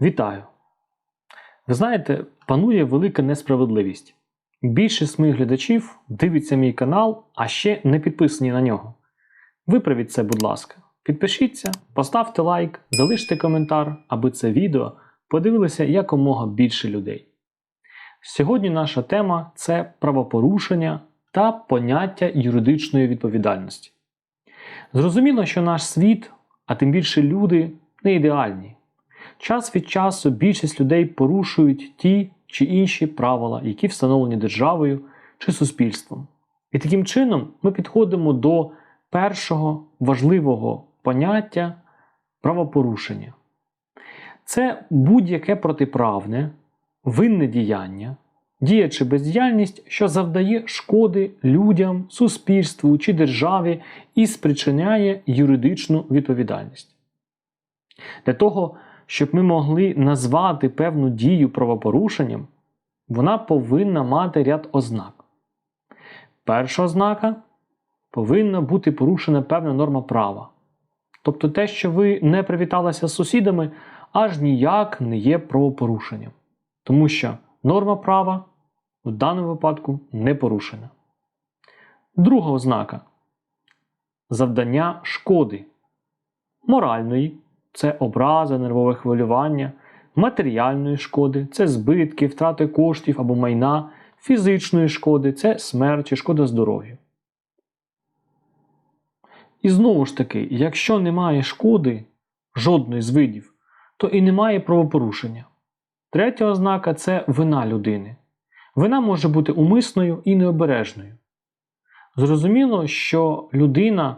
Вітаю! Ви знаєте, панує велика несправедливість. Більшість моїх глядачів дивиться мій канал, а ще не підписані на нього. Виправіть це, будь ласка. Підпишіться, поставте лайк, залиште коментар, аби це відео подивилося якомога більше людей. Сьогодні наша тема це правопорушення та поняття юридичної відповідальності. Зрозуміло, що наш світ, а тим більше люди, не ідеальні. Час від часу більшість людей порушують ті чи інші правила, які встановлені державою чи суспільством. І таким чином ми підходимо до першого важливого поняття правопорушення. Це будь-яке протиправне, винне діяння, дія чи бездіяльність, що завдає шкоди людям, суспільству чи державі і спричиняє юридичну відповідальність. Для того, щоб ми могли назвати певну дію правопорушенням, вона повинна мати ряд ознак. Перша ознака повинна бути порушена певна норма права. Тобто те, що ви не привіталися з сусідами, аж ніяк не є правопорушенням. Тому що норма права в даному випадку не порушена. Друга ознака завдання шкоди моральної це образа, нервове хвилювання, матеріальної шкоди це збитки, втрати коштів або майна, фізичної шкоди це смерть чи шкода здоров'ю. І знову ж таки, якщо немає шкоди жодної з видів, то і немає правопорушення. Третя ознака це вина людини. Вина може бути умисною і необережною. Зрозуміло, що людина,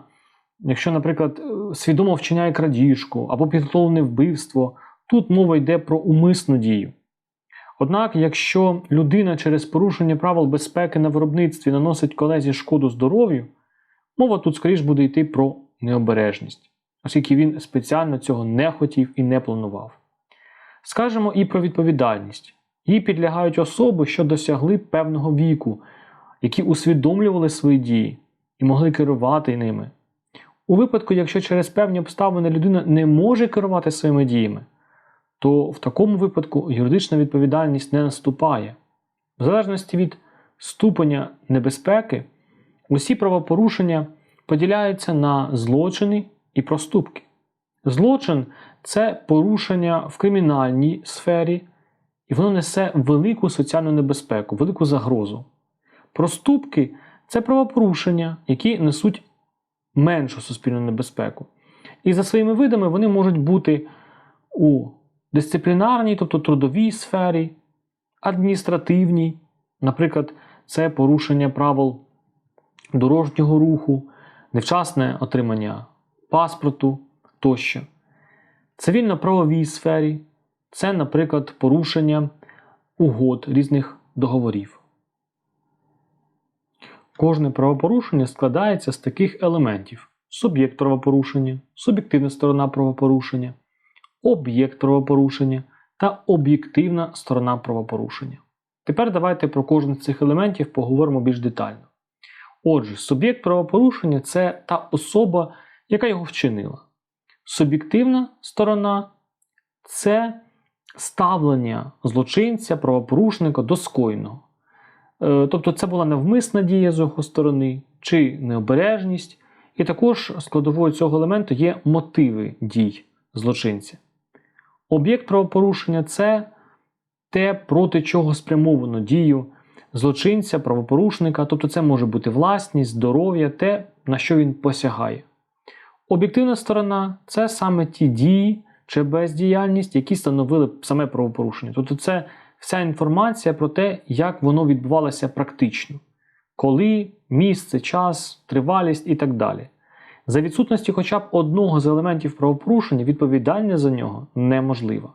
якщо, наприклад, свідомо вчиняє крадіжку або підготовлене вбивство, тут мова йде про умисну дію. Однак, якщо людина через порушення правил безпеки на виробництві наносить колезі шкоду здоров'ю, мова тут скоріш буде йти про необережність, оскільки він спеціально цього не хотів і не планував. Скажемо і про відповідальність. Їй підлягають особи, що досягли певного віку, які усвідомлювали свої дії і могли керувати ними. У випадку, якщо через певні обставини людина не може керувати своїми діями, то в такому випадку юридична відповідальність не наступає. В залежності від ступеня небезпеки, усі правопорушення поділяються на злочини і проступки. Злочин це порушення в кримінальній сфері, і воно несе велику соціальну небезпеку, велику загрозу. Проступки це правопорушення, які несуть меншу суспільну небезпеку. І за своїми видами вони можуть бути у дисциплінарній, тобто трудовій сфері, адміністративній, наприклад, це порушення правил дорожнього руху, невчасне отримання паспорту тощо. Цивільно-правовій сфері це, наприклад, порушення угод різних договорів. Кожне правопорушення складається з таких елементів: суб'єкт правопорушення, суб'єктивна сторона правопорушення, об'єкт правопорушення та об'єктивна сторона правопорушення. Тепер давайте про кожен з цих елементів поговоримо більш детально. Отже, суб'єкт правопорушення це та особа, яка його вчинила. Суб'єктивна сторона це ставлення злочинця, правопорушника до скоєного. Е, Тобто це була навмисна дія з його сторони чи необережність, і також складовою цього елементу є мотиви дій злочинця. Об'єкт правопорушення це те, проти чого спрямовано дію злочинця, правопорушника, тобто це може бути власність, здоров'я, те, на що він посягає. Об'єктивна сторона це саме ті дії чи бездіяльність, які становили саме правопорушення. Тобто це вся інформація про те, як воно відбувалося практично, коли, місце, час, тривалість і так далі. За відсутності хоча б одного з елементів правопорушення, відповідальність за нього неможлива.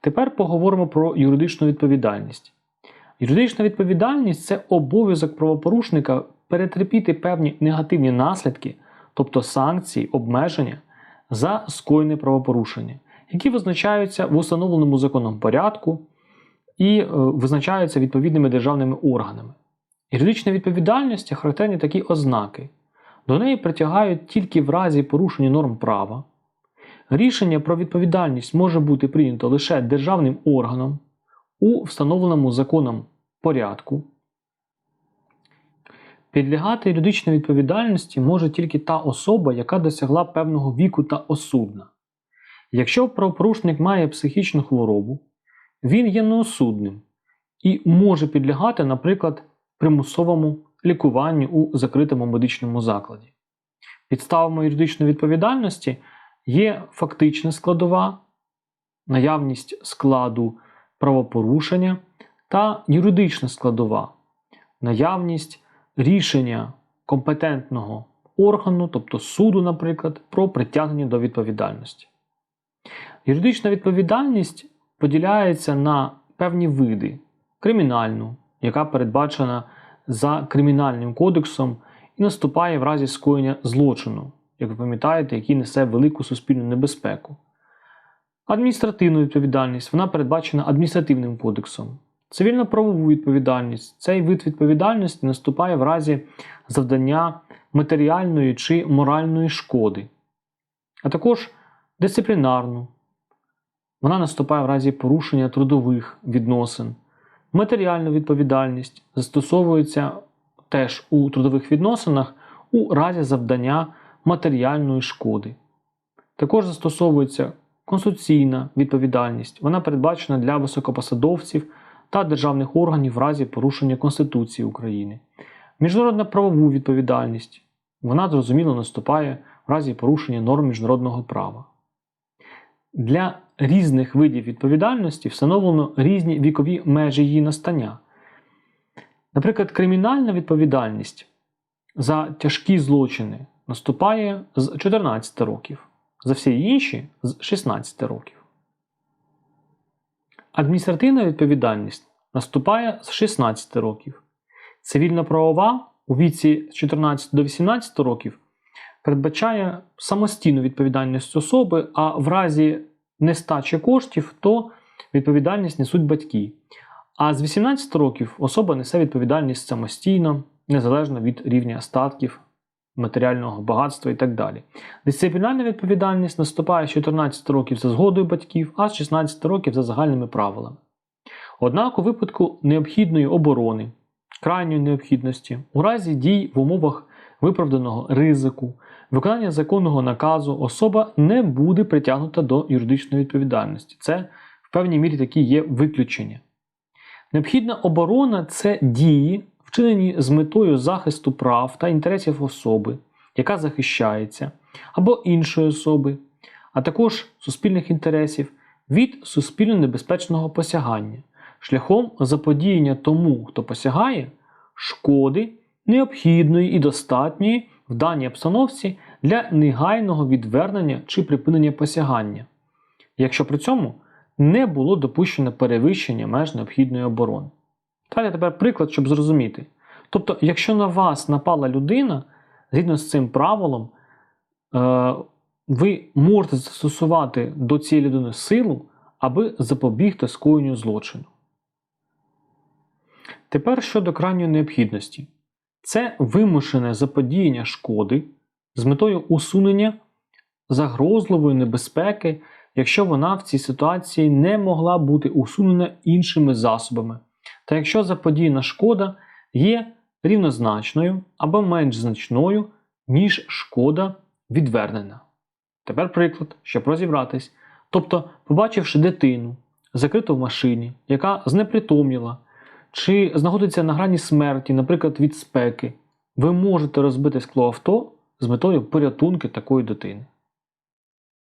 Тепер поговоримо про юридичну відповідальність. Юридична відповідальність це обов'язок правопорушника перетерпіти певні негативні наслідки, тобто санкції, обмеження за скоєне правопорушення, які визначаються в установленому законом порядку і е, визначаються відповідними державними органами. Юридична відповідальність характерні такі ознаки. До неї притягають тільки в разі порушення норм права, рішення про відповідальність може бути прийнято лише державним органом у встановленому законом порядку. Підлягати юридичній відповідальності може тільки та особа, яка досягла певного віку та осудна. Якщо правопорушник має психічну хворобу, він є неосудним і може підлягати, наприклад, примусовому лікуванню у закритому медичному закладі. Підставами юридичної відповідальності є фактична складова, наявність складу правопорушення та юридична складова, наявність рішення компетентного органу, тобто суду, наприклад, про притягнення до відповідальності. Юридична відповідальність поділяється на певні види: кримінальну, яка передбачена за кримінальним кодексом і наступає в разі скоєння злочину, як ви пам'ятаєте, який несе велику суспільну небезпеку. Адміністративну відповідальність вона передбачена адміністративним кодексом. Цивільно-правову відповідальність цей вид відповідальності наступає в разі завдання матеріальної чи моральної шкоди, а також дисциплінарну. Вона наступає в разі порушення трудових відносин. Матеріальна відповідальність застосовується теж у трудових відносинах у разі завдання матеріальної шкоди. Також застосовується конституційна відповідальність. Вона передбачена для високопосадовців та державних органів в разі порушення Конституції України. Міжнародна правову відповідальність. Вона зрозуміло наступає в разі порушення норм міжнародного права. Для різних видів відповідальності встановлено різні вікові межі її настання. Наприклад, кримінальна відповідальність за тяжкі злочини наступає з 14 років, за всі інші з 16 років. Адміністративна відповідальність наступає з 16 років. Цивільно-правова у віці з 14 до 18 років передбачає самостійну відповідальність особи, а в разі нестачі коштів, то відповідальність несуть батьки. А з 18 років особа несе відповідальність самостійно, незалежно від рівня статків, матеріального багатства і так далі. Дисциплінарна відповідальність наступає з 14 років за згодою батьків, а з 16 років за загальними правилами. Однак у випадку необхідної оборони, крайньої необхідності, у разі дій в умовах виправданого ризику, виконання законного наказу особа не буде притягнута до юридичної відповідальності. Це в певній мірі такі є виключення. Необхідна оборона це дії, вчинені з метою захисту прав та інтересів особи, яка захищається, або іншої особи, а також суспільних інтересів від суспільно небезпечного посягання, шляхом заподіяння тому, хто посягає, шкоди необхідної і достатньої в даній обстановці для негайного відвернення чи припинення посягання, якщо при цьому не було допущено перевищення меж необхідної оборони. Далі тепер приклад, щоб зрозуміти. Тобто, якщо на вас напала людина, згідно з цим правилом, е, ви можете застосувати до цієї людини силу, аби запобігти скоєнню злочину. Тепер щодо крайньої необхідності. Це вимушене заподіяння шкоди з метою усунення загрозливої небезпеки, якщо вона в цій ситуації не могла бути усунена іншими засобами, та якщо заподіяна шкода є рівнозначною або менш значною, ніж шкода відвернена. Тепер приклад, щоб розібратись. Тобто, побачивши дитину, закриту в машині, яка знепритомніла, чи знаходиться на грані смерті, наприклад, від спеки, ви можете розбити скло авто з метою порятунки такої дитини.